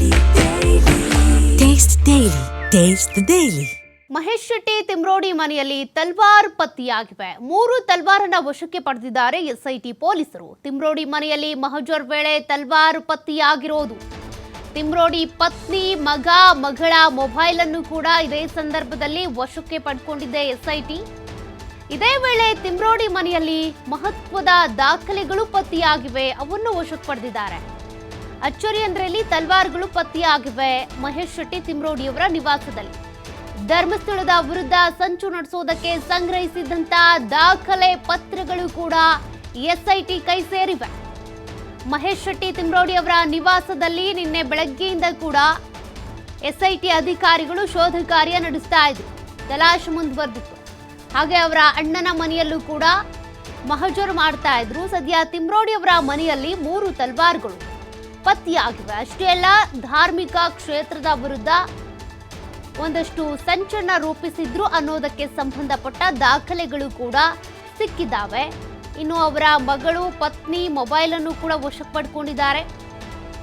Daily. Taste the Daily. Mahesh Shetty Timarodi ಮನೆಯಲ್ಲಿ ತಲ್ವಾರ್ ಪತ್ತೆಯಾಗಿವೆ. ಮೂರು ತಲ್ವಾರನ್ನ ವಶಕ್ಕೆ ಪಡೆದಿದ್ದಾರೆ ಎಸ್ಐಟಿ ಪೊಲೀಸರು. ತಿಮ್ರೋಡಿ ಮನೆಯಲ್ಲಿ ಮಹಜರ್ ವೇಳೆ ತಲ್ವಾರ್ ಪತ್ತೆಯಾಗಿರೋದು. ತಿಮ್ರೋಡಿ ಪತ್ನಿ, ಮಗ, ಮಗಳ ಮೊಬೈಲ್ ಅನ್ನು ಕೂಡ ಇದೇ ಸಂದರ್ಭದಲ್ಲಿ ವಶಕ್ಕೆ ಪಡ್ಕೊಂಡಿದ್ದೆ ಎಸ್ಐಟಿ. ಇದೇ ವೇಳೆ ತಿಮ್ರೋಡಿ ಮನೆಯಲ್ಲಿ ಮಹತ್ವದ ದಾಖಲೆಗಳು ಪತ್ತೆಯಾಗಿವೆ. ಅವನ್ನು ವಶಕ್ಕೆ ಪಡೆದಿದ್ದಾರೆ. ಅಚ್ಚರಿ ಅಂದ್ರೆ ಇಲ್ಲಿ ತಲ್ವಾರ್ಗಳು ಪತ್ತೆಯಾಗಿವೆ ಮಹೇಶ್ ಶೆಟ್ಟಿ ತಿಮ್ರೋಡಿಯವರ ನಿವಾಸದಲ್ಲಿ. ಧರ್ಮಸ್ಥಳದ ವಿರುದ್ಧ ಸಂಚು ನಡೆಸೋದಕ್ಕೆ ಸಂಗ್ರಹಿಸಿದಂತ ದಾಖಲೆ ಪತ್ರಗಳು ಕೂಡ ಎಸ್ಐಟಿ ಕೈ ಸೇರಿವೆ. ಮಹೇಶ್ ಶೆಟ್ಟಿ ತಿಮ್ರೋಡಿ ಅವರ ನಿವಾಸದಲ್ಲಿ ನಿನ್ನೆ ಬೆಳಗ್ಗೆಯಿಂದ ಕೂಡ ಎಸ್ಐಟಿ ಅಧಿಕಾರಿಗಳು ಶೋಧ ಕಾರ್ಯ ನಡೆಸ್ತಾ ಇದ್ರು. ತಲಾಶ್ ಮುಂದುವರೆದಿತ್ತು. ಹಾಗೆ ಅವರ ಅಣ್ಣನ ಮನೆಯಲ್ಲೂ ಕೂಡ ಮಹಜರು ಮಾಡ್ತಾ ಇದ್ರು. ಸದ್ಯ ತಿಮ್ರೋಡಿ ಅವರ ಮನೆಯಲ್ಲಿ ಮೂರು ತಲ್ವಾರ್ಗಳು. ಪತ್ತೆಯಾಗಿವೆ ಅಷ್ಟೇ ಅಲ್ಲ, ಧಾರ್ಮಿಕ ಕ್ಷೇತ್ರದ ವಿರುದ್ಧ ಒಂದಷ್ಟು ಸಂಚನ್ನ ರೂಪಿಸಿದ್ರು ಅನ್ನೋದಕ್ಕೆ ಸಂಬಂಧಪಟ್ಟ ದಾಖಲೆಗಳು ಕೂಡ ಸಿಕ್ಕಿದ್ದಾವೆ ಇನ್ನು ಅವರ ಮಗಳು, ಪತ್ನಿ ಮೊಬೈಲ್ ಅನ್ನು ಕೂಡ ವಶಕ್ಕೆ ಪಡ್ಕೊಂಡಿದ್ದಾರೆ.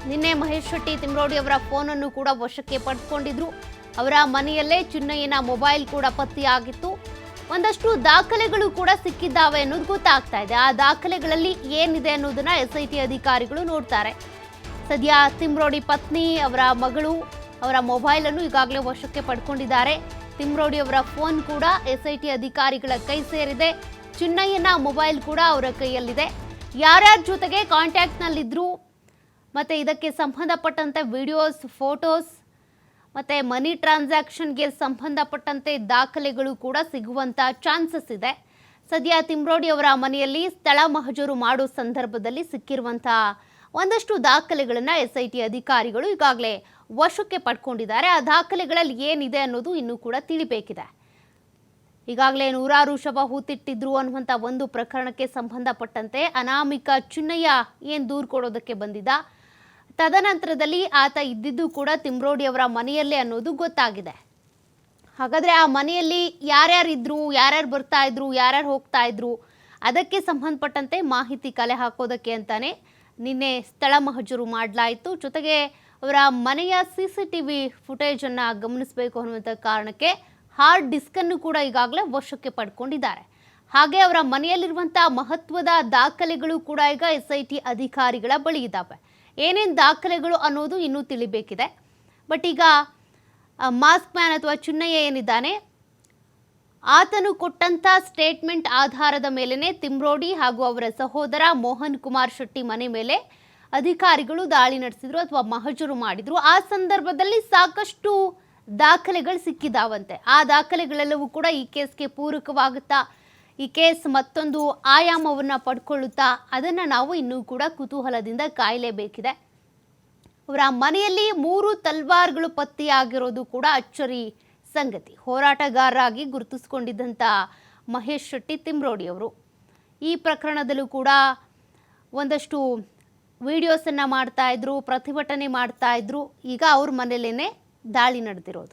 ನಿನ್ನೆ ಮಹೇಶ್ ಶೆಟ್ಟಿ ತಿಮ್ರೋಡಿ ಅವರ ಫೋನ್ ಅನ್ನು ಕೂಡ ವಶಕ್ಕೆ ಪಡ್ಕೊಂಡಿದ್ರು. ಅವರ ಮನೆಯಲ್ಲೇ ಚಿನ್ನಯ್ಯನ ಮೊಬೈಲ್ ಕೂಡ ಪತ್ತೆಯಾಗಿತ್ತು. ಒಂದಷ್ಟು ದಾಖಲೆಗಳು ಕೂಡ ಸಿಕ್ಕಿದ್ದಾವೆ ಅನ್ನೋದು ಗೊತ್ತಾಗ್ತಾ ಇದೆ. ಆ ದಾಖಲೆಗಳಲ್ಲಿ ಏನಿದೆ ಅನ್ನೋದನ್ನ ಎಸ್ ಐ ಟಿ ಅಧಿಕಾರಿಗಳು ನೋಡ್ತಾರೆ. ಸದ್ಯ ತಿಮ್ರೋಡಿ ಪತ್ನಿ ಅವರ ಮಗಳು ಅವರ ಮೊಬೈಲ್ ಅನ್ನು ಈಗಾಗಲೇ ವಶಕ್ಕೆ ಪಡ್ಕೊಂಡಿದ್ದಾರೆ. ತಿಮ್ರೋಡಿ ಅವರ ಫೋನ್ ಕೂಡ ಎಸ್ಐಟಿ ಅಧಿಕಾರಿಗಳ ಕೈ ಸೇರಿದೆ. ಚಿನ್ನಯ್ಯನ ಮೊಬೈಲ್ ಕೂಡ ಅವರ ಕೈಯಲ್ಲಿದೆ. ಯಾರ್ಯಾರ ಜೊತೆಗೆ ಕಾಂಟ್ಯಾಕ್ಟ್ನಲ್ಲಿದ್ದರು ಮತ್ತು ಇದಕ್ಕೆ ಸಂಬಂಧಪಟ್ಟಂತೆ ವಿಡಿಯೋಸ್ ಫೋಟೋಸ್ ಮತ್ತು ಮನಿ ಟ್ರಾನ್ಸಾಕ್ಷನ್ಗೆ ಸಂಬಂಧಪಟ್ಟಂತೆ ದಾಖಲೆಗಳು ಕೂಡ ಸಿಗುವಂಥ ಚಾನ್ಸಸ್ ಇದೆ. ಸದ್ಯ ತಿಮ್ರೋಡಿ ಅವರ ಮನೆಯಲ್ಲಿ ಸ್ಥಳ ಮಹಜರು ಮಾಡೋ ಸಂದರ್ಭದಲ್ಲಿ ಸಿಕ್ಕಿರುವಂಥ ಒಂದಷ್ಟು ದಾಖಲೆಗಳನ್ನು ಎಸ್ ಐ ಟಿ ಅಧಿಕಾರಿಗಳು ಈಗಾಗಲೇ ವಶಕ್ಕೆ ಪಡ್ಕೊಂಡಿದ್ದಾರೆ. ಆ ದಾಖಲೆಗಳಲ್ಲಿ ಏನಿದೆ ಅನ್ನೋದು ಇನ್ನೂ ಕೂಡ ತಿಳಿಬೇಕಿದೆ. ಈಗಾಗಲೇ ನೂರಾರು ಶವ ಹೂತಿಟ್ಟಿದ್ರು ಅನ್ನುವಂಥ ಒಂದು ಪ್ರಕರಣಕ್ಕೆ ಸಂಬಂಧಪಟ್ಟಂತೆ ಅನಾಮಿಕ ಚಿನ್ನಯ್ಯ ಏನು ದೂರು ಕೊಡೋದಕ್ಕೆ ಬಂದಿದ್ದ? ತದನಂತರದಲ್ಲಿ ಆತ ಇದ್ದಿದ್ದು ಕೂಡ ತಿಮ್ರೋಡಿ ಅವರ ಮನೆಯಲ್ಲೇ ಅನ್ನೋದು ಗೊತ್ತಾಗಿದೆ. ಹಾಗಾದರೆ ಆ ಮನೆಯಲ್ಲಿ ಯಾರ್ಯಾರಿದ್ರು ಯಾರ್ಯಾರು ಬರ್ತಾ ಇದ್ರು, ಯಾರ್ಯಾರು ಹೋಗ್ತಾ ಇದ್ರು, ಅದಕ್ಕೆ ಸಂಬಂಧಪಟ್ಟಂತೆ ಮಾಹಿತಿ ಕಲೆ ಹಾಕೋದಕ್ಕೆ ಅಂತಾನೆ ನಿನ್ನೆ ಸ್ಥಳ ಮಹಜೂರು ಮಾಡಲಾಯಿತು. ಜೊತೆಗೆ ಅವರ ಮನೆಯ ಸಿ ಸಿ ಟಿ ವಿ ಫುಟೇಜನ್ನು ಗಮನಿಸಬೇಕು ಅನ್ನುವಂಥ ಕಾರಣಕ್ಕೆ ಹಾರ್ಡ್ ಡಿಸ್ಕನ್ನು ಕೂಡ ಈಗಾಗಲೇ ವಶಕ್ಕೆ ಪಡ್ಕೊಂಡಿದ್ದಾರೆ. ಹಾಗೆ ಅವರ ಮನೆಯಲ್ಲಿರುವಂಥ ಮಹತ್ವದ ದಾಖಲೆಗಳು ಕೂಡ ಈಗ ಎಸ್ ಐ ಟಿ ಅಧಿಕಾರಿಗಳ ಬಳಿ ಇದ್ದಾವೆ ಏನೇನು ದಾಖಲೆಗಳು ಅನ್ನೋದು ಇನ್ನೂ ತಿಳಿಬೇಕಿದೆ. ಬಟ್ ಈಗ ಮಾಸ್ಕ್ ಮ್ಯಾನ್ ಅಥವಾ ಚುನ್ನಯ್ಯ ಏನಿದ್ದಾನೆ ಆತನು ಕೊಟ್ಟಂತ ಸ್ಟೇಟ್ಮೆಂಟ್ ಆಧಾರದ ಮೇಲೆನೆ ತಿಮ್ರೋಡಿ ಹಾಗೂ ಅವರ ಸಹೋದರ ಮೋಹನ್ ಕುಮಾರ್ ಶೆಟ್ಟಿ ಮನೆ ಮೇಲೆ ಅಧಿಕಾರಿಗಳು ದಾಳಿ ನಡೆಸಿದ್ರು ಅಥವಾ ಮಹಜರು ಮಾಡಿದ್ರು. ಆ ಸಂದರ್ಭದಲ್ಲಿ ಸಾಕಷ್ಟು ದಾಖಲೆಗಳು ಸಿಕ್ಕಿದಾವಂತೆ. ಆ ದಾಖಲೆಗಳೆಲ್ಲವೂ ಕೂಡ ಈ ಕೇಸ್ಗೆ ಪೂರಕವಾಗುತ್ತಾ, ಈ ಕೇಸ್ ಮತ್ತೊಂದು ಆಯಾಮವನ್ನು ಪಡ್ಕೊಳ್ಳುತ್ತಾ, ಅದನ್ನು ನಾವು ಇನ್ನೂ ಕೂಡ ಕುತೂಹಲದಿಂದ ಕಾಯಲೇಬೇಕಿದೆ. ಅವರ ಮನೆಯಲ್ಲಿ ಮೂರು ತಲ್ವಾರ್ಗಳು ಪತ್ತೆಯಾಗಿರೋದು ಕೂಡ ಅಚ್ಚರಿ ಸಂಗತಿ. ಹೋರಾಟಗಾರರಾಗಿ ಗುರುತಿಸಿಕೊಂಡಿದ್ದಂಥ ಮಹೇಶ್ ಶೆಟ್ಟಿ ತಿಮ್ರೋಡಿಯವರು ಈ ಪ್ರಕರಣದಲ್ಲೂ ಕೂಡ ಒಂದಷ್ಟು ವಿಡಿಯೋಸನ್ನು ಮಾಡ್ತಾ ಇದ್ರು, ಪ್ರತಿಭಟನೆ ಮಾಡ್ತಾ ಇದ್ರು. ಈಗ ಅವ್ರ ಮನೇಲೇ ದಾಳಿ ನಡೆದಿರೋದು.